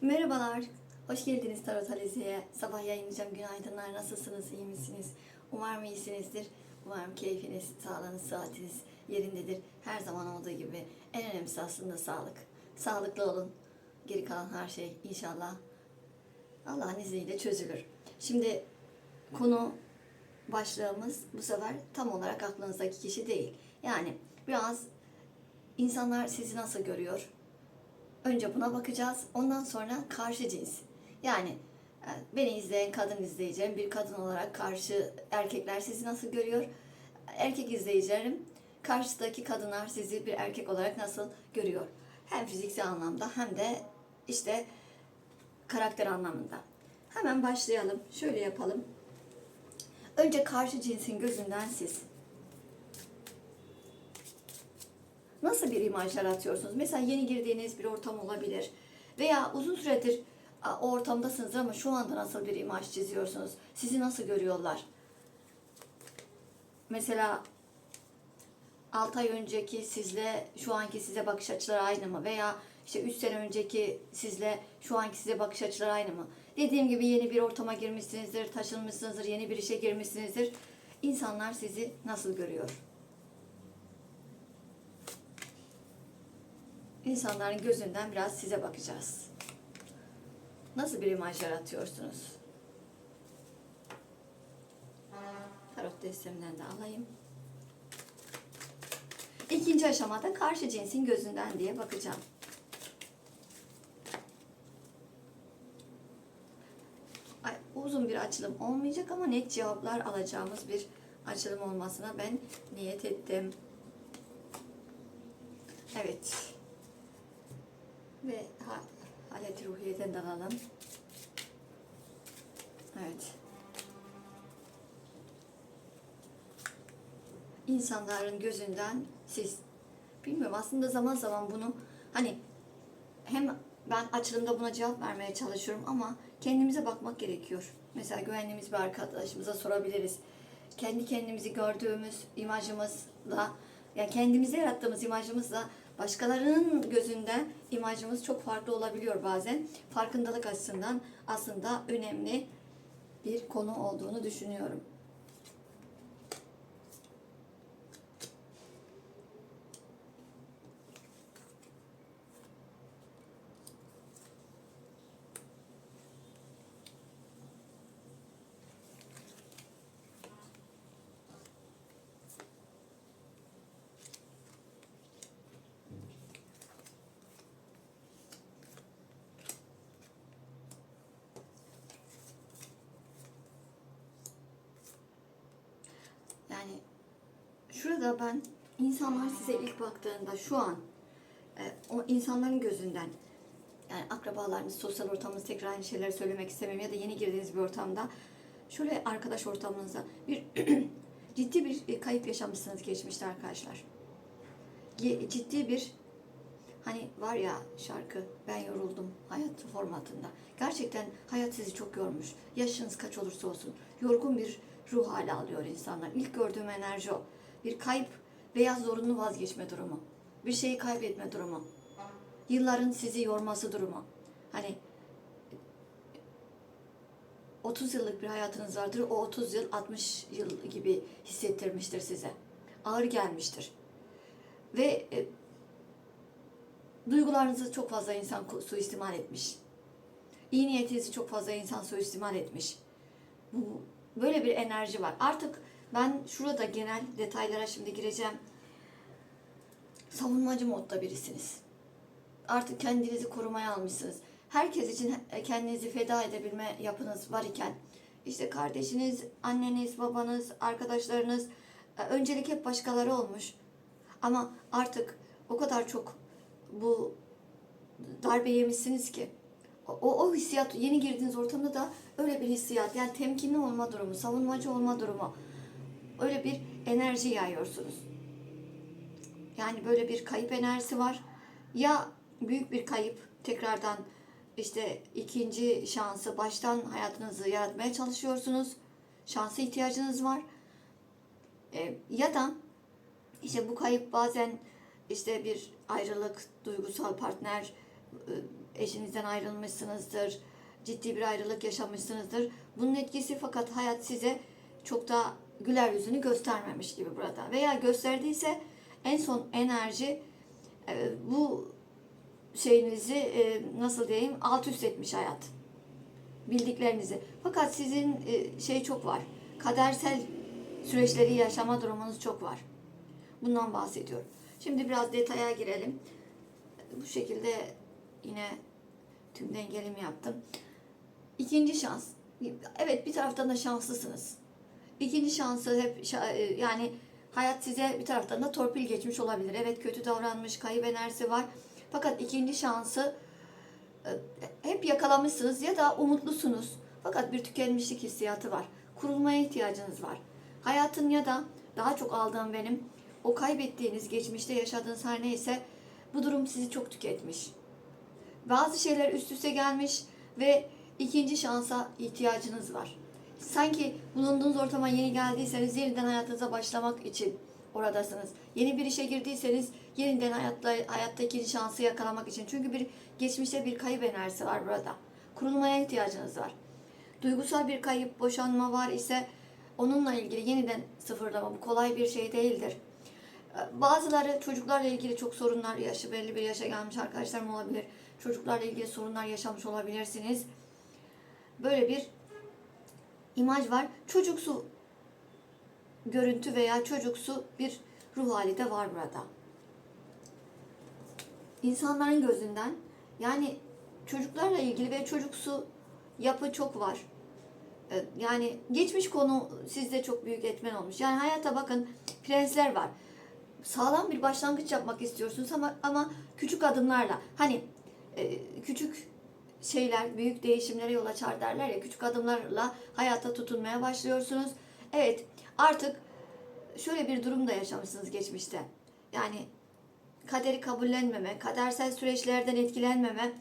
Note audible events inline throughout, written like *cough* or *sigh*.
Merhabalar, hoş geldiniz Tarot Alize'ye. Sabah yayınlayacağım. Günaydınlar, nasılsınız, iyi misiniz? Umarım iyisinizdir. Umarım keyfiniz, sağlığınız, saatiniz yerindedir. Her zaman olduğu gibi en önemlisi aslında sağlık. Sağlıklı olun. Geri kalan her şey inşallah Allah'ın izniyle çözülür. Şimdi konu başlığımız bu sefer tam olarak aklınızdaki kişi değil. Yani biraz insanlar sizi nasıl görüyor? Önce buna bakacağız. Ondan sonra karşı cins. Yani e, beni izleyen kadın izleyeceğim. Bir kadın olarak karşı erkekler sizi nasıl görüyor? Erkek izleyicilerim karşıdaki kadınlar sizi bir erkek olarak nasıl görüyor? Hem fiziksel anlamda hem de işte karakter anlamında. Hemen başlayalım. Şöyle yapalım. Önce karşı cinsin gözünden siz. Nasıl bir imaj yaratıyorsunuz? Mesela yeni girdiğiniz bir ortam olabilir. Veya uzun süredir o ortamdasınız ama şu anda nasıl bir imaj çiziyorsunuz? Sizi nasıl görüyorlar? Mesela 6 ay önceki sizle şu anki size bakış açıları aynı mı? Veya işte 3 sene önceki sizle şu anki size bakış açıları aynı mı? Dediğim gibi yeni bir ortama girmişsinizdir, taşınmışsınızdır, yeni bir işe girmişsinizdir. İnsanlar sizi nasıl görüyor? İnsanların gözünden biraz size bakacağız. Nasıl bir imaj yaratıyorsunuz? Tarot destemden de alayım. İkinci aşamada karşı cinsin gözünden diye bakacağım. Ay, uzun bir açılım olmayacak ama net cevaplar alacağımız bir açılım olmasına ben niyet ettim. Evet. Ve ha, ruhiyeden de alalım. Evet. İnsanların gözünden siz. Bilmiyorum aslında zaman zaman bunu hani hem ben açılımda buna cevap vermeye çalışıyorum ama kendimize bakmak gerekiyor. Mesela güvendiğimiz bir arkadaşımıza sorabiliriz. Kendi kendimizi gördüğümüz imajımızla, yani kendimize yarattığımız imajımızla başkalarının gözünde imajımız çok farklı olabiliyor bazen. Farkındalık açısından aslında önemli bir konu olduğunu düşünüyorum. Yani şurada ben insanlar size ilk baktığında şu an e, o insanların gözünden yani akrabalarınız, sosyal ortamınız tekrar aynı şeyleri söylemek istemem ya da yeni girdiğiniz bir ortamda şöyle arkadaş ortamınızda bir *clears throat* ciddi bir e, kayıp yaşamışsınız geçmişte arkadaşlar. Ciddi bir hani var ya şarkı ben yoruldum hayat formatında. Gerçekten hayat sizi çok yormuş. Yaşınız kaç olursa olsun yorgun bir ruh hali alıyor insanlar. İlk gördüğüm enerji o. Bir kayıp veya zorunlu vazgeçme durumu. Bir şeyi kaybetme durumu. Yılların sizi yorması durumu. Hani 30 yıllık bir hayatınız vardır. O 30 yıl 60 yıl gibi hissettirmiştir size. Ağır gelmiştir. Ve e, duygularınızı çok fazla insan suistimal etmiş. İyi niyetinizi çok fazla insan suistimal etmiş. Bu böyle bir enerji var. Artık ben şurada genel detaylara şimdi gireceğim. Savunmacı modda birisiniz. Artık kendinizi korumaya almışsınız. Herkes için kendinizi feda edebilme yapınız var iken işte kardeşiniz, anneniz, babanız, arkadaşlarınız e, öncelik hep başkaları olmuş. Ama artık o kadar çok bu darbe yemişsiniz ki o, o hissiyat yeni girdiğiniz ortamda da öyle bir hissiyat yani temkinli olma durumu, savunmacı olma durumu öyle bir enerji yayıyorsunuz. Yani böyle bir kayıp enerjisi var. Ya büyük bir kayıp tekrardan işte ikinci şansı baştan hayatınızı yaratmaya çalışıyorsunuz. Şansa ihtiyacınız var. E, ya da işte bu kayıp bazen işte bir ayrılık, duygusal partner, e, eşinizden ayrılmışsınızdır, ciddi bir ayrılık yaşamışsınızdır. Bunun etkisi fakat hayat size çok da güler yüzünü göstermemiş gibi burada. Veya gösterdiyse en son enerji e, bu şeyinizi e, nasıl diyeyim alt üst etmiş hayat. Bildiklerinizi. Fakat sizin e, şey çok var. Kadersel süreçleri yaşama durumunuz çok var. Bundan bahsediyorum. Şimdi biraz detaya girelim. Bu şekilde yine tüm dengelimi yaptım. İkinci şans. Evet bir taraftan da şanslısınız. İkinci şansı hep e, yani hayat size bir taraftan da torpil geçmiş olabilir. Evet kötü davranmış, kayıp enerjisi var. Fakat ikinci şansı e, hep yakalamışsınız ya da umutlusunuz. Fakat bir tükenmişlik hissiyatı var. Kurulmaya ihtiyacınız var. Hayatın ya da daha çok aldığım benim o kaybettiğiniz, geçmişte yaşadığınız her neyse bu durum sizi çok tüketmiş. Bazı şeyler üst üste gelmiş ve ikinci şansa ihtiyacınız var. Sanki bulunduğunuz ortama yeni geldiyseniz yeniden hayatınıza başlamak için oradasınız. Yeni bir işe girdiyseniz yeniden hayatta ikinci şansı yakalamak için. Çünkü bir geçmişte bir kayıp enerjisi var burada. Kurulmaya ihtiyacınız var. Duygusal bir kayıp, boşanma var ise onunla ilgili yeniden sıfırlama. Bu kolay bir şey değildir. Bazıları çocuklarla ilgili çok sorunlar yaşı belli bir yaşa gelmiş arkadaşlarım olabilir. Çocuklarla ilgili sorunlar yaşamış olabilirsiniz. Böyle bir imaj var. Çocuksu görüntü veya çocuksu bir ruh hali de var burada. İnsanların gözünden yani çocuklarla ilgili ve çocuksu yapı çok var. Ee, Yani geçmiş konu sizde çok büyük etmen olmuş. Yani hayata bakın prensler var. Sağlam bir başlangıç yapmak istiyorsunuz ama ama küçük adımlarla. Hani e, küçük şeyler büyük değişimlere yol açar derler ya küçük adımlarla hayata tutunmaya başlıyorsunuz. Evet artık şöyle bir durum da yaşamışsınız geçmişte. Yani kaderi kabullenmeme, kadersel süreçlerden etkilenmeme.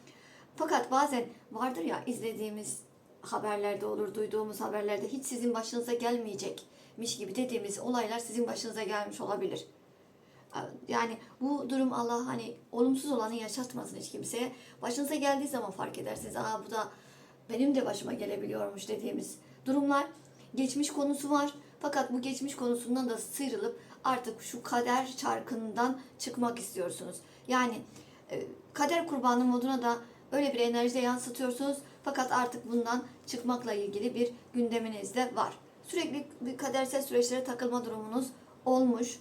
Fakat bazen vardır ya izlediğimiz haberlerde olur, duyduğumuz haberlerde hiç sizin başınıza gelmeyecekmiş gibi dediğimiz olaylar sizin başınıza gelmiş olabilir. Yani bu durum Allah hani olumsuz olanı yaşatmasın hiç kimseye. Başınıza geldiği zaman fark edersiniz. Aa bu da benim de başıma gelebiliyormuş dediğimiz durumlar. Geçmiş konusu var. Fakat bu geçmiş konusundan da sıyrılıp artık şu kader çarkından çıkmak istiyorsunuz. Yani e, kader kurbanı moduna da öyle bir enerjide yansıtıyorsunuz. Fakat artık bundan çıkmakla ilgili bir gündeminizde var. Sürekli bir kadersel süreçlere takılma durumunuz olmuş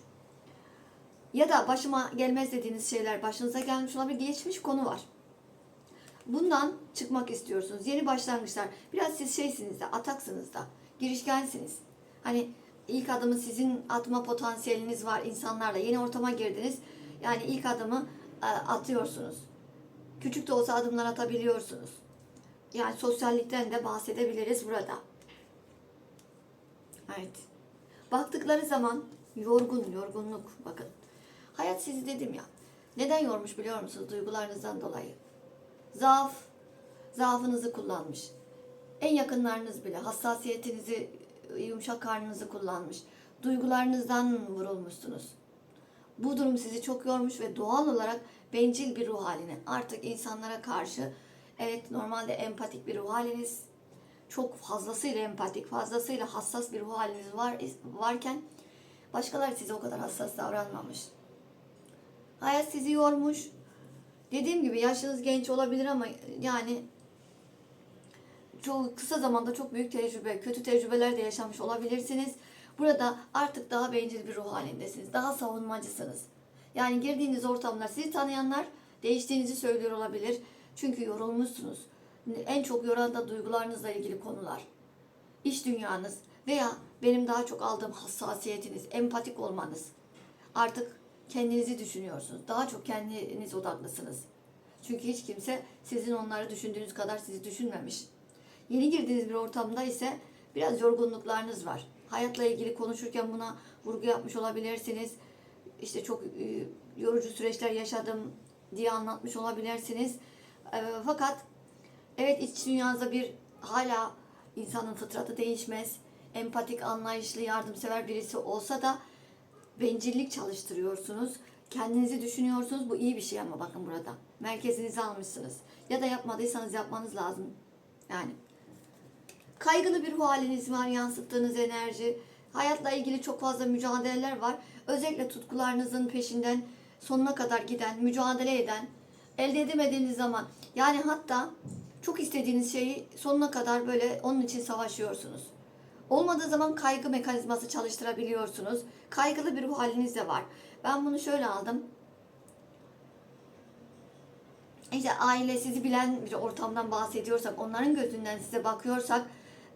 ya da başıma gelmez dediğiniz şeyler başınıza gelmiş olabilir. Geçmiş konu var. Bundan çıkmak istiyorsunuz. Yeni başlangıçlar. Biraz siz şeysiniz de, ataksınız da, girişkensiniz. Hani ilk adımı sizin atma potansiyeliniz var insanlarla. Yeni ortama girdiniz. Yani ilk adımı e, atıyorsunuz. Küçük de olsa adımlar atabiliyorsunuz. Yani sosyallikten de bahsedebiliriz burada. Evet. Baktıkları zaman yorgun, yorgunluk bakın. Hayat sizi dedim ya. Neden yormuş biliyor musunuz? Duygularınızdan dolayı. Zaaf, zaafınızı kullanmış. En yakınlarınız bile hassasiyetinizi, yumuşak karnınızı kullanmış. Duygularınızdan vurulmuşsunuz. Bu durum sizi çok yormuş ve doğal olarak bencil bir ruh haline. Artık insanlara karşı evet normalde empatik bir ruh haliniz çok fazlasıyla empatik, fazlasıyla hassas bir ruh haliniz var varken başkaları size o kadar hassas davranmamış. Hayat sizi yormuş. Dediğim gibi yaşınız genç olabilir ama yani çok kısa zamanda çok büyük tecrübe, kötü tecrübeler de yaşamış olabilirsiniz. Burada artık daha bencil bir ruh halindesiniz. Daha savunmacısınız. Yani girdiğiniz ortamlar sizi tanıyanlar değiştiğinizi söylüyor olabilir. Çünkü yorulmuşsunuz. En çok yoran da duygularınızla ilgili konular. İş dünyanız veya benim daha çok aldığım hassasiyetiniz, empatik olmanız. Artık kendinizi düşünüyorsunuz. Daha çok kendiniz odaklısınız. Çünkü hiç kimse sizin onları düşündüğünüz kadar sizi düşünmemiş. Yeni girdiğiniz bir ortamda ise biraz yorgunluklarınız var. Hayatla ilgili konuşurken buna vurgu yapmış olabilirsiniz. İşte çok e, yorucu süreçler yaşadım diye anlatmış olabilirsiniz. E, fakat evet iç dünyanızda bir hala insanın fıtratı değişmez. Empatik, anlayışlı, yardımsever birisi olsa da bencillik çalıştırıyorsunuz. Kendinizi düşünüyorsunuz. Bu iyi bir şey ama bakın burada. Merkezinizi almışsınız. Ya da yapmadıysanız yapmanız lazım. Yani kaygılı bir haliniz var, yansıttığınız enerji. Hayatla ilgili çok fazla mücadeleler var. Özellikle tutkularınızın peşinden sonuna kadar giden, mücadele eden, elde edemediğiniz zaman yani hatta çok istediğiniz şeyi sonuna kadar böyle onun için savaşıyorsunuz. Olmadığı zaman kaygı mekanizması çalıştırabiliyorsunuz. Kaygılı bir ruh haliniz de var. Ben bunu şöyle aldım. İşte aile sizi bilen bir ortamdan bahsediyorsak, onların gözünden size bakıyorsak,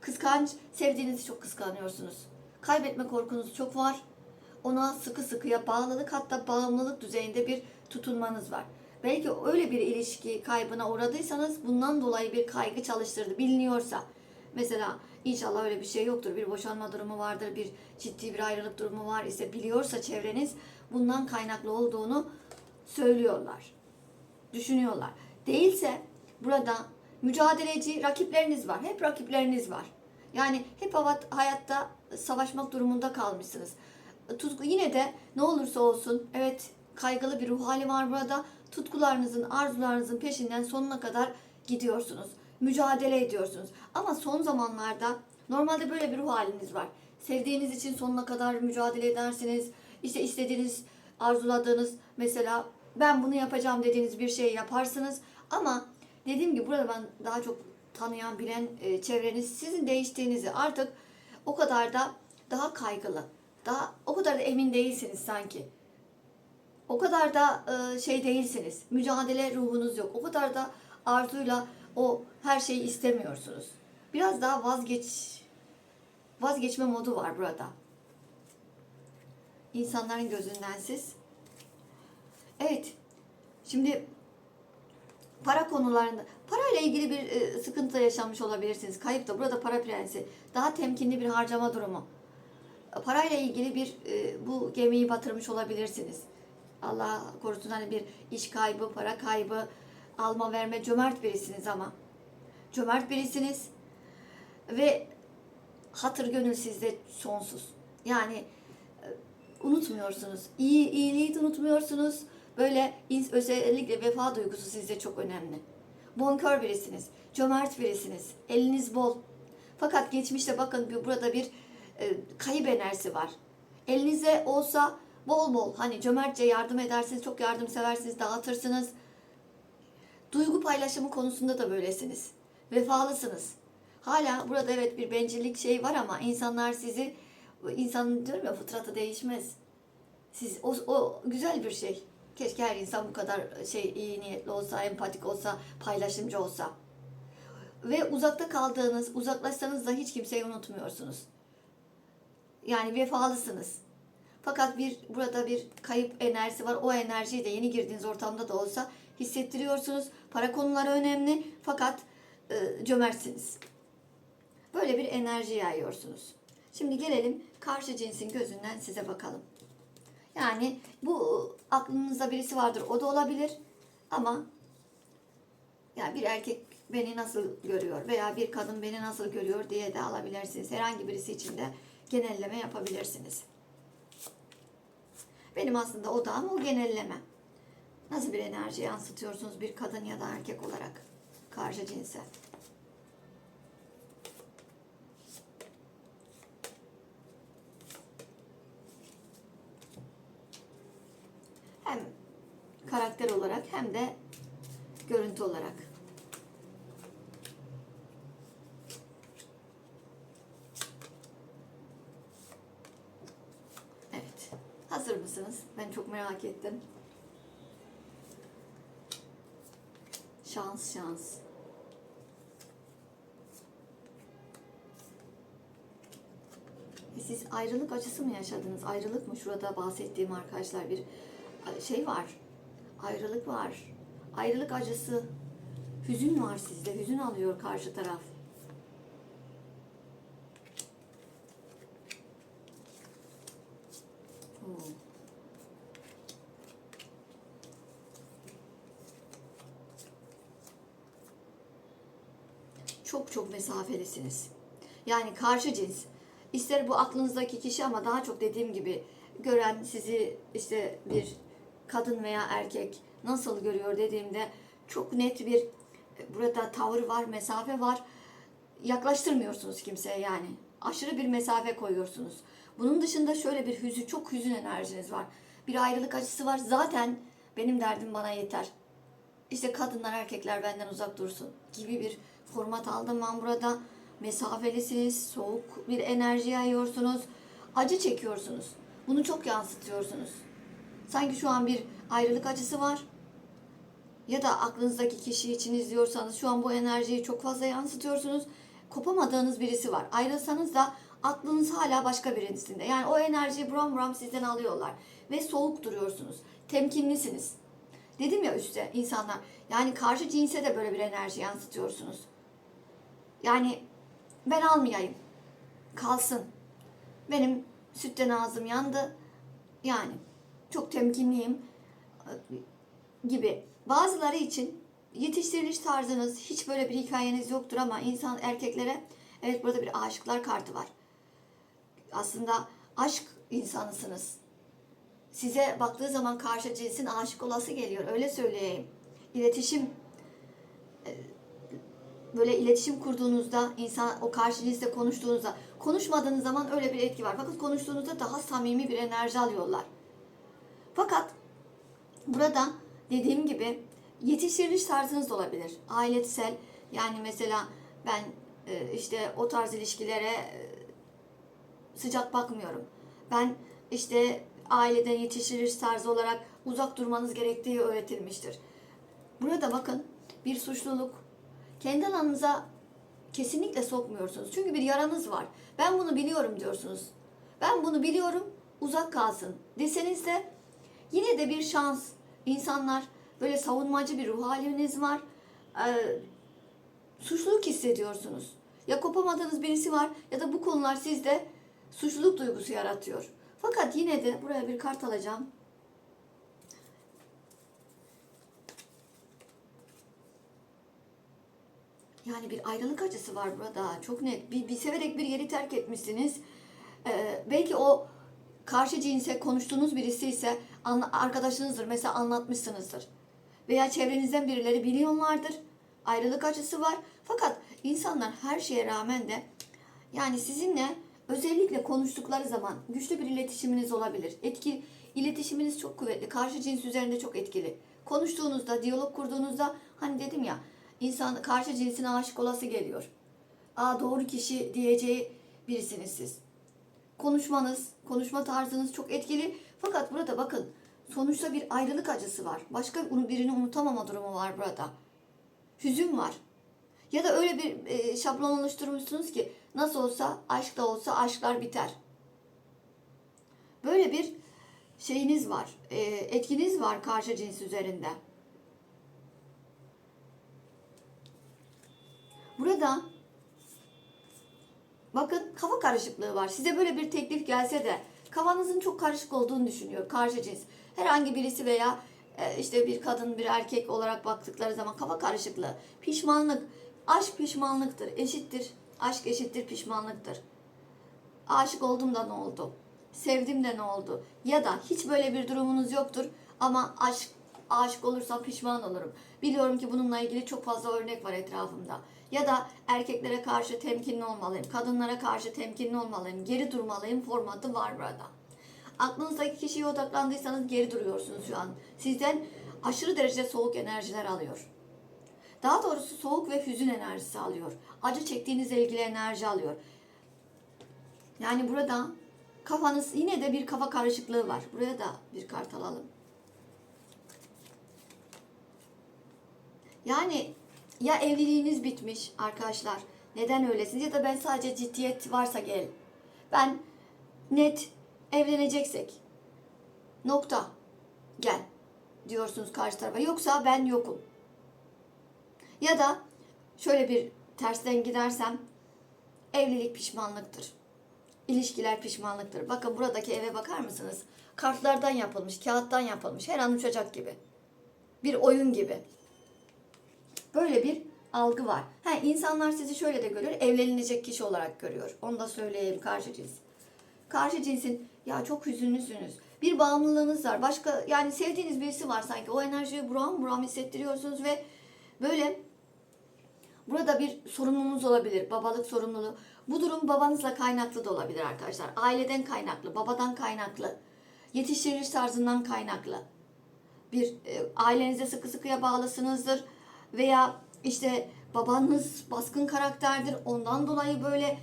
kıskanç, sevdiğinizi çok kıskanıyorsunuz. Kaybetme korkunuz çok var. Ona sıkı sıkıya bağlılık hatta bağımlılık düzeyinde bir tutunmanız var. Belki öyle bir ilişki kaybına uğradıysanız bundan dolayı bir kaygı çalıştırdı biliniyorsa. Mesela inşallah öyle bir şey yoktur. Bir boşanma durumu vardır, bir ciddi bir ayrılık durumu var ise biliyorsa çevreniz bundan kaynaklı olduğunu söylüyorlar düşünüyorlar. Değilse burada mücadeleci rakipleriniz var. Hep rakipleriniz var. Yani hep hayatta savaşmak durumunda kalmışsınız. Tutku yine de ne olursa olsun evet kaygılı bir ruh hali var burada. Tutkularınızın, arzularınızın peşinden sonuna kadar gidiyorsunuz. Mücadele ediyorsunuz. Ama son zamanlarda normalde böyle bir ruh haliniz var. Sevdiğiniz için sonuna kadar mücadele edersiniz. İşte istediğiniz, arzuladığınız mesela ben bunu yapacağım dediğiniz bir şeyi yaparsınız. Ama dediğim gibi burada ben daha çok tanıyan, bilen e, çevreniz sizin değiştiğinizi artık o kadar da daha kaygılı, daha o kadar da emin değilsiniz sanki. O kadar da e, şey değilsiniz. Mücadele ruhunuz yok. O kadar da arzuyla o her şeyi istemiyorsunuz. Biraz daha vazgeç vazgeçme modu var burada. İnsanların gözünden siz Evet. Şimdi para konularında parayla ilgili bir e, sıkıntı yaşamış olabilirsiniz. Kayıp da burada para prensi. Daha temkinli bir harcama durumu. Parayla ilgili bir e, bu gemiyi batırmış olabilirsiniz. Allah korusun hani bir iş kaybı, para kaybı, alma verme cömert birisiniz ama. Cömert birisiniz ve hatır gönül sizde sonsuz. Yani e, unutmuyorsunuz. İyi iyiliği de unutmuyorsunuz. Böyle özellikle vefa duygusu sizde çok önemli. Bonkör birisiniz, cömert birisiniz, eliniz bol. Fakat geçmişte bakın burada bir e, kayıp enerjisi var. Elinize olsa bol bol hani cömertçe yardım edersiniz, çok yardımseversiniz, dağıtırsınız. Duygu paylaşımı konusunda da böylesiniz. Vefalısınız. Hala burada evet bir bencillik şey var ama insanlar sizi insanın diyorum ya fıtratı değişmez. Siz o, o güzel bir şey. Keşke her insan bu kadar şey iyi niyetli olsa, empatik olsa, paylaşımcı olsa. Ve uzakta kaldığınız, uzaklaşsanız da hiç kimseyi unutmuyorsunuz. Yani vefalısınız. Fakat bir burada bir kayıp enerjisi var. O enerjiyi de yeni girdiğiniz ortamda da olsa hissettiriyorsunuz. Para konuları önemli fakat e, cömertsiniz. Böyle bir enerji yayıyorsunuz. Şimdi gelelim karşı cinsin gözünden size bakalım. Yani bu aklınızda birisi vardır. O da olabilir. Ama yani bir erkek beni nasıl görüyor veya bir kadın beni nasıl görüyor diye de alabilirsiniz. Herhangi birisi için de genelleme yapabilirsiniz. Benim aslında odağım o genelleme. Nasıl bir enerji yansıtıyorsunuz bir kadın ya da erkek olarak karşı cinse? Hem karakter olarak hem de görüntü olarak. Evet. Hazır mısınız? Ben çok merak ettim. Şans şans. E Siz ayrılık acısı mı yaşadınız? Ayrılık mı? Şurada bahsettiğim arkadaşlar bir şey var. Ayrılık var. Ayrılık acısı. Hüzün var sizde. Hüzün alıyor karşı taraf. Oo. Çok çok mesafelisiniz. Yani karşı cins. İster bu aklınızdaki kişi ama daha çok dediğim gibi gören sizi işte bir kadın veya erkek nasıl görüyor dediğimde çok net bir e, burada tavır var, mesafe var. Yaklaştırmıyorsunuz kimseye yani. Aşırı bir mesafe koyuyorsunuz. Bunun dışında şöyle bir hüzün, çok hüzün enerjiniz var. Bir ayrılık acısı var. Zaten benim derdim bana yeter. İşte kadınlar erkekler benden uzak dursun gibi bir format aldım ben burada. Mesafelisiniz, soğuk bir enerji yayıyorsunuz, acı çekiyorsunuz. Bunu çok yansıtıyorsunuz. Sanki şu an bir ayrılık acısı var. Ya da aklınızdaki kişi için izliyorsanız şu an bu enerjiyi çok fazla yansıtıyorsunuz. Kopamadığınız birisi var. Ayrılsanız da aklınız hala başka birisinde. Yani o enerjiyi buram buram sizden alıyorlar. Ve soğuk duruyorsunuz. Temkinlisiniz. Dedim ya üstte insanlar. Yani karşı cinse de böyle bir enerji yansıtıyorsunuz. Yani ben almayayım. Kalsın. Benim sütten ağzım yandı. Yani çok temkinliyim gibi. Bazıları için yetiştiriliş tarzınız hiç böyle bir hikayeniz yoktur ama insan erkeklere evet burada bir aşıklar kartı var. Aslında aşk insanısınız. Size baktığı zaman karşı cinsin aşık olası geliyor. Öyle söyleyeyim. İletişim e, böyle iletişim kurduğunuzda insan o karşı cinsle konuştuğunuzda konuşmadığınız zaman öyle bir etki var. Fakat konuştuğunuzda daha samimi bir enerji alıyorlar. Fakat burada dediğim gibi yetiştiriliş tarzınız da olabilir. Ailetsel yani mesela ben e, işte o tarz ilişkilere e, sıcak bakmıyorum. Ben işte aileden yetiştiriş tarzı olarak uzak durmanız gerektiği öğretilmiştir. Burada bakın bir suçluluk kendi alanınıza kesinlikle sokmuyorsunuz. Çünkü bir yaranız var. Ben bunu biliyorum diyorsunuz. Ben bunu biliyorum uzak kalsın deseniz de yine de bir şans. İnsanlar böyle savunmacı bir ruh haliniz var. Ee, suçluluk hissediyorsunuz. Ya kopamadığınız birisi var ya da bu konular sizde suçluluk duygusu yaratıyor. Fakat yine de buraya bir kart alacağım. Yani bir ayrılık acısı var burada. Çok net. Bir, bir severek bir yeri terk etmişsiniz. Ee, belki o karşı cinse konuştuğunuz birisi ise arkadaşınızdır. Mesela anlatmışsınızdır. Veya çevrenizden birileri biliyorlardır. Ayrılık acısı var. Fakat insanlar her şeye rağmen de yani sizinle özellikle konuştukları zaman güçlü bir iletişiminiz olabilir. Etki iletişiminiz çok kuvvetli. Karşı cins üzerinde çok etkili. Konuştuğunuzda, diyalog kurduğunuzda hani dedim ya insan karşı cinsine aşık olası geliyor. Aa doğru kişi diyeceği birisiniz siz. Konuşmanız, konuşma tarzınız çok etkili. Fakat burada bakın sonuçta bir ayrılık acısı var. Başka birini unutamama durumu var burada. Hüzün var. Ya da öyle bir e, şablon oluşturmuşsunuz ki nasıl olsa aşk da olsa aşklar biter. Böyle bir şeyiniz var, e, etkiniz var karşı cins üzerinde. Burada bakın kafa karışıklığı var. Size böyle bir teklif gelse de kafanızın çok karışık olduğunu düşünüyor karşı cins. Herhangi birisi veya e, işte bir kadın bir erkek olarak baktıkları zaman kafa karışıklığı, pişmanlık, aşk pişmanlıktır, eşittir. Aşk eşittir pişmanlıktır. Aşık oldum da ne oldu? Sevdim de ne oldu? Ya da hiç böyle bir durumunuz yoktur ama aşk aşık olursam pişman olurum. Biliyorum ki bununla ilgili çok fazla örnek var etrafımda. Ya da erkeklere karşı temkinli olmalıyım, kadınlara karşı temkinli olmalıyım, geri durmalıyım formatı var burada. Aklınızdaki kişiye odaklandıysanız geri duruyorsunuz şu an. Sizden aşırı derecede soğuk enerjiler alıyor. Daha doğrusu soğuk ve hüzün enerjisi alıyor. Acı çektiğinizle ilgili enerji alıyor. Yani burada kafanız yine de bir kafa karışıklığı var. Buraya da bir kart alalım. Yani ya evliliğiniz bitmiş arkadaşlar. Neden öylesiniz? Ya da ben sadece ciddiyet varsa gel. Ben net evleneceksek nokta gel diyorsunuz karşı tarafa. Yoksa ben yokum. Ya da şöyle bir tersten gidersem evlilik pişmanlıktır. İlişkiler pişmanlıktır. Bakın buradaki eve bakar mısınız? Kartlardan yapılmış, kağıttan yapılmış. Her an uçacak gibi. Bir oyun gibi. Böyle bir algı var. Ha, insanlar sizi şöyle de görüyor. Evlenilecek kişi olarak görüyor. Onu da söyleyeyim karşı cins. Karşı cinsin ya çok hüzünlüsünüz. bir bağımlılığınız var. Başka yani sevdiğiniz birisi var sanki. O enerjiyi buram buram hissettiriyorsunuz ve böyle burada bir sorumluluğunuz olabilir. Babalık sorumluluğu. Bu durum babanızla kaynaklı da olabilir arkadaşlar. Aileden kaynaklı, babadan kaynaklı, yetiştiriliş tarzından kaynaklı. Bir e, ailenize sıkı sıkıya bağlısınızdır veya işte babanız baskın karakterdir. Ondan dolayı böyle e,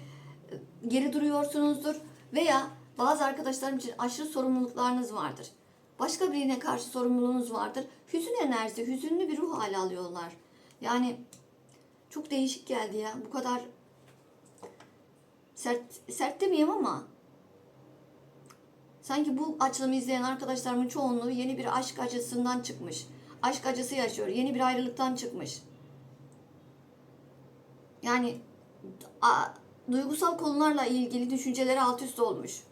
geri duruyorsunuzdur veya bazı arkadaşlarım için aşırı sorumluluklarınız vardır. Başka birine karşı sorumluluğunuz vardır. Hüzün enerjisi, hüzünlü bir ruh hali alıyorlar. Yani çok değişik geldi ya. Bu kadar sert, sert demeyeyim ama sanki bu açılımı izleyen arkadaşlarımın çoğunluğu yeni bir aşk acısından çıkmış. Aşk acısı yaşıyor. Yeni bir ayrılıktan çıkmış. Yani a- duygusal konularla ilgili düşünceleri alt üst olmuş.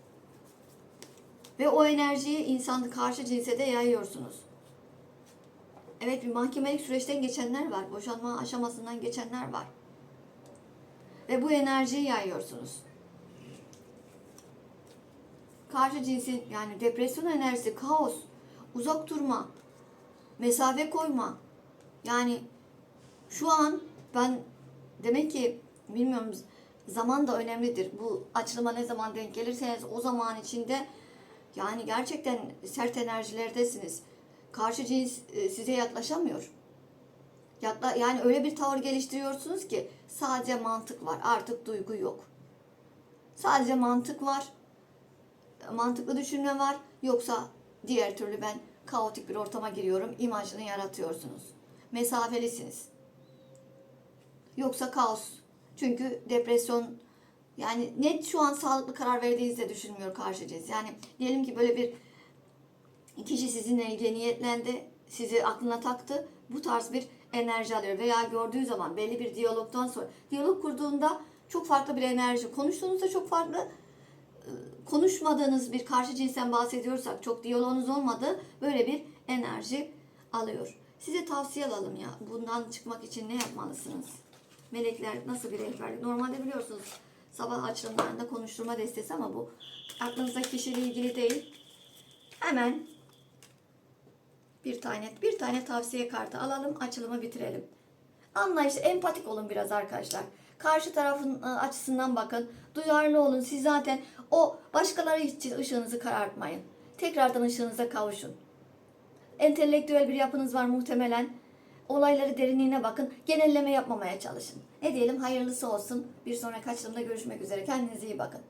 Ve o enerjiyi insan karşı cinse de yayıyorsunuz. Evet bir mahkemelik süreçten geçenler var. Boşanma aşamasından geçenler var. Ve bu enerjiyi yayıyorsunuz. Karşı cinsin yani depresyon enerjisi, kaos, uzak durma, mesafe koyma. Yani şu an ben demek ki bilmiyorum zaman da önemlidir. Bu açılıma ne zaman denk gelirseniz o zaman içinde yani gerçekten sert enerjilerdesiniz. Karşı cins e, size yaklaşamıyor. Yakla, yani öyle bir tavır geliştiriyorsunuz ki sadece mantık var. Artık duygu yok. Sadece mantık var. Mantıklı düşünme var. Yoksa diğer türlü ben kaotik bir ortama giriyorum. imajını yaratıyorsunuz. Mesafelisiniz. Yoksa kaos. Çünkü depresyon yani net şu an sağlıklı karar verdiğinizi de düşünmüyor karşı. Yani diyelim ki böyle bir kişi sizinle ilgili niyetlendi, sizi aklına taktı. Bu tarz bir enerji alıyor veya gördüğü zaman belli bir diyalogdan sonra diyalog kurduğunda çok farklı bir enerji, konuştuğunuzda çok farklı konuşmadığınız bir karşı cinsten bahsediyorsak çok diyaloğunuz olmadı böyle bir enerji alıyor. Size tavsiye alalım ya. Bundan çıkmak için ne yapmalısınız? Melekler nasıl bir rehberlik? Normalde biliyorsunuz sabah açılımlarında konuşturma destesi ama bu aklınızdaki kişiyle ilgili değil. Hemen bir tane bir tane tavsiye kartı alalım, açılımı bitirelim. Anlayış, empatik olun biraz arkadaşlar. Karşı tarafın e, açısından bakın. Duyarlı olun. Siz zaten o başkaları için ışığınızı karartmayın. Tekrardan ışığınıza kavuşun. Entelektüel bir yapınız var muhtemelen. Olayları derinliğine bakın. Genelleme yapmamaya çalışın. Ne diyelim hayırlısı olsun. Bir sonraki açılımda görüşmek üzere. Kendinize iyi bakın.